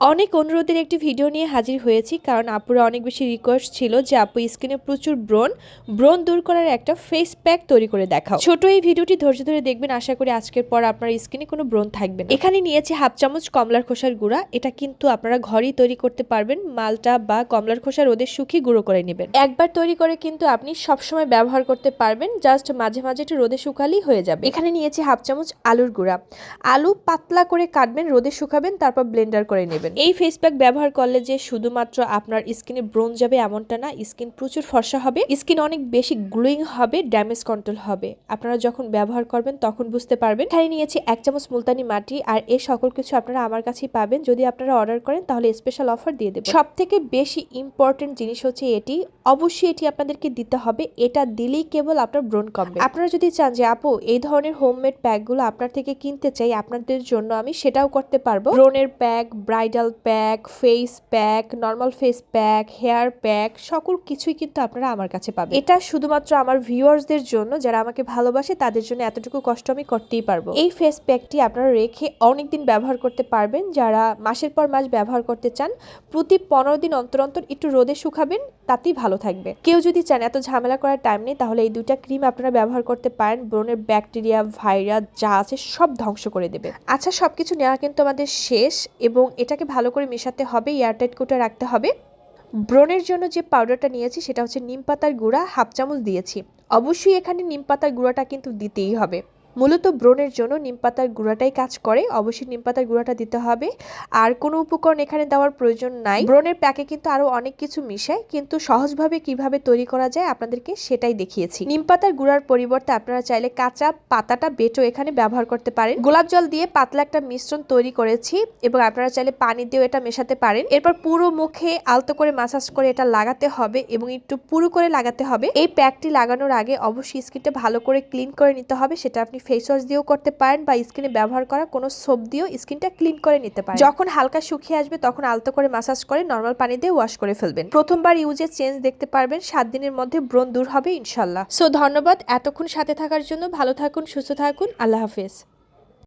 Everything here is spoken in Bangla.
অনেক অনুরোধের একটি ভিডিও নিয়ে হাজির হয়েছি, কারণ আপুরা অনেক বেশি রিকোয়েস্ট ছিল যে আপু স্কিনে প্রচুর ব্রণ ব্রণ দূর করার একটা ফেস প্যাক তৈরি করে দেখাও। ছোট এই ভিডিওটি ধৈর্য ধরে দেখবেন, আশা করি আজকের পর আপনার স্কিনে কোনো ব্রণ থাকবে না। এখানে নিয়েছি হাফ চামচ কমলার খোসার গুঁড়া, এটা কিন্তু আপনারা ঘরেই তৈরি করতে পারবেন, মালটা বা কমলার খোসা রোদে শুকিয়ে গুঁড়ো করে নেবেন। একবার তৈরি করে কিন্তু আপনি সবসময় ব্যবহার করতে পারবেন জাস্ট মাঝে মাঝে একটু রোদে শুকালেই হয়ে যাবে। এখানে নিয়েছি হাফ চামচ আলুর গুঁড়া। আলু পাতলা করে কাটবেন, রোদে শুকাবেন, তারপর ব্লেন্ডার করে নেবেন। এই ফেস প্যাক ব্যবহার করলে যে শুধুমাত্র আপনার স্কিনে ব্রোন যাবে এমনটা না, স্কিন প্রচুর ফর্সা হবে, স্কিন অনেক বেশি গ্লোয়িং হবে ড্যামেজ কন্ট্রোল হবে। আপনারা যখন ব্যবহার করবেন তখন বুঝতে পারবেন। এখানে নিয়েছি এক চামচ মুলতানি মাটি আর এই সকল কিছু আপনারা আমার কাছেই পাবেন। যদি আপনারা অর্ডার করেন তাহলে স্পেশাল অফার দিয়ে দেবো। সব থেকে বেশি ইম্পর্টেন্ট জিনিস হচ্ছে এটি। অবশ্যই এটি আপনাদেরকে দিতে হবে। এটা দিলেই কেবল আপনার ব্রণ কমবে। আপনারা যদি চান যে, আপু, এই ধরনের হোমমেড প্যাকগুলো আপনার থেকে কিনতে চাই, আপনাদের জন্য আমি সেটাও করতে পারব। ব্রণের pack bridal pack face pack normal face pack hair pack সকল কিছুই কিন্তু আপনারা আমার কাছে পাবেন। এটা শুধুমাত্র আমার ভিউয়ার্সদের জন্য, যারা আমাকে ভালোবাসে, তাদের জন্য এতটুকু কষ্ট আমি করতেই পারব। এই ফেস প্যাকটি আপনারা রেখে অনেকদিন ব্যবহার করতে পারবেন। যারা মাসের পর মাস ব্যবহার করতে চান, প্রতি পনেরো দিন অন্তর অন্তর একটু রোদে শুকাবেন, তাতেই ভালো থাকবে। কেউ যদি চান এত ঝামেলা করার টাইম নেই, তাহলে এই দুইটা ক্রিম আপনারা ব্যবহার করতে পারেন। ব্রণের ব্যাকটেরিয়া ভাইরাস যা আছে, সব ধ্বংস করে দেবে। আচ্ছা সবকিছু নেওয়া কিন্তু আমাদের শেষ এবং এটাকে ভালো করে মেশাতে হবে এয়ারটাইট কোটে রাখতে হবে। ব্রণের জন্য যে পাউডারটা নিয়েছি, সেটা হচ্ছে নিম পাতার গুঁড়া, হাফ চামচ দিয়েছি। অবশ্যই এখানে নিম পাতার গুঁড়াটা কিন্তু দিতেই হবে। মূলত ব্রণের জন্য নিম পাতার গুঁড়াটাই কাজ করে। অবশ্যই নিম পাতার গুঁড়াটা দিতে হবে। আর কোনো উপকরণ এখানে দেওয়ার প্রয়োজন নাই। ব্রণের প্যাকে কিন্তু আরও অনেক কিছু মিশায় কিন্তু সহজভাবে কীভাবে তৈরি করা যায় আপনাদেরকে সেটাই দেখিয়েছি। নিম পাতার গুঁড়ার পরিবর্তে আপনারা চাইলে কাঁচা পাতাটা বেটো এখানে ব্যবহার করতে পারেন। গোলাপ জল দিয়ে পাতলা একটা মিশ্রণ তৈরি করেছি এবং আপনারা চাইলে পানি দিয়েও এটা মেশাতে পারেন। এরপর পুরো মুখে আলতো করে মাসাজ করে এটা লাগাতে হবে এবং একটু পুরো করে লাগাতে হবে। এই প্যাকটি লাগানোর আগে অবশ্যই স্কিনটা ভালো করে ক্লিন করে নিতে হবে, সেটা আপনি ফেস ওয়াশ দিয়েও করতে পারেন বা স্কিনে ব্যবহার করা কোনো সোপ দিয়েও স্কিনটা ক্লিন করে নিতে পারেন। যখন হালকা শুকিয়ে আসবে তখন আলতো করে মাসাজ করে নর্মাল পানি দিয়ে ওয়াশ করে ফেলবেন। প্রথমবার ইউজে চেঞ্জ দেখতে পারবেন, সাত দিনের মধ্যে ব্রণ দূর হবে ইনশাল্লাহ। সো ধন্যবাদ এতক্ষণ সাথে থাকার জন্য। ভালো থাকুন, সুস্থ থাকুন। আল্লাহ হাফেজ।